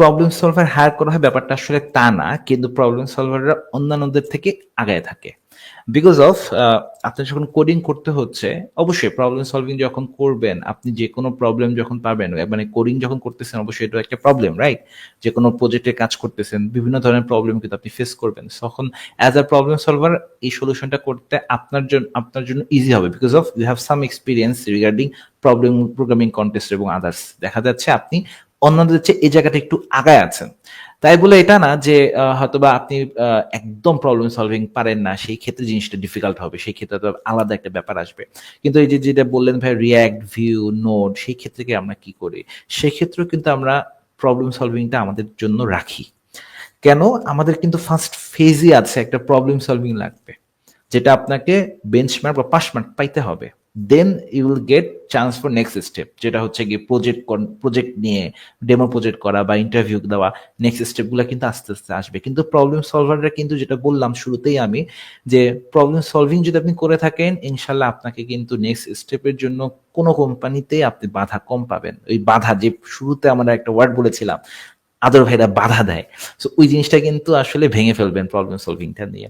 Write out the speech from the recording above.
Problem solver higher করা হয় ব্যাপারটা আসলে তা না, কিন্তু প্রবলেম সলভাররা অন্যান্যদের থেকে আগায় থাকে। বিকজ অফ আপনার যখন কোডিং করতে হচ্ছে, অবশ্যই প্রবলেম সলভিং যখন করবেন, আপনি যে কোনো প্রবলেম যখন পাবেন মানে কোডিং যখন করতেছেন, অবশ্যই এটা একটা প্রবলেম রাইট যে কোনো প্রজেক্টে কাজ করতেছেন, বিভিন্ন ধরনের প্রবলেম কিন্তু আপনি ফেস করবেন। তখন অ্যাজ আ প্রবলেম সলভার এই সলিউশনটা করতে আপনার জন্য আপনার জন্য ইজি হবে। Because of you have some experience regarding problem programming contest এবং আদার্স দেখা যাচ্ছে আপনি অন্যদের চেয়ে এই জায়গাটা একটু আগায় আছেন তাই বলে এটা না যে হয়তোবা আপনি একদম প্রবলেম সলভিং পারেন না, সেই ক্ষেত্রে জিনিসটা ডিফিকাল্ট হবে, সেই ক্ষেত্রে তো আলাদা একটা ব্যাপার আসবে। কিন্তু এই যে যেটা বললেন ভাই রিয়াক্ট ভিউ নোট সেই ক্ষেত্রে আমরা কি করি? সেক্ষেত্রেও কিন্তু আমরা প্রবলেম সলভিংটা আমাদের জন্য রাখি। কেন? আমাদের কিন্তু ফার্স্ট ফেজই আছে একটা প্রবলেম সলভিং লাগবে, যেটা আপনাকে বেঞ্চমার্ক বা পাস মার্ক পাইতে হবে। Then you will get chance for next step যেটা হচ্ছে গিয়ে প্রজেক্ট প্রজেক্ট নিয়ে ডেমো প্রজেক্ট করা বা ইন্টারভিউ দেওয়া। নেক্সট স্টেপগুলো কিন্তু আস্তে আস্তে আসবে। কিন্তু প্রবলেম সলভাররা কিন্তু যেটা বললাম শুরুতেই আমি, যে প্রবলেম সলভিং যদি আপনি করে থাকেন, ইনশাল্লাহ আপনাকে কিন্তু নেক্সট স্টেপের জন্য কোনো কোম্পানিতেই আপনি বাধা কম পাবেন। ওই বাধা যে শুরুতে আমরা একটা ওয়ার্ড বলেছিলাম, আদর ভাইরা বাধা দেয়। সো ওই জিনিসটা কিন্তু আসলে ভেঙে ফেলবেন প্রবলেম সলভিংটা নিয়ে।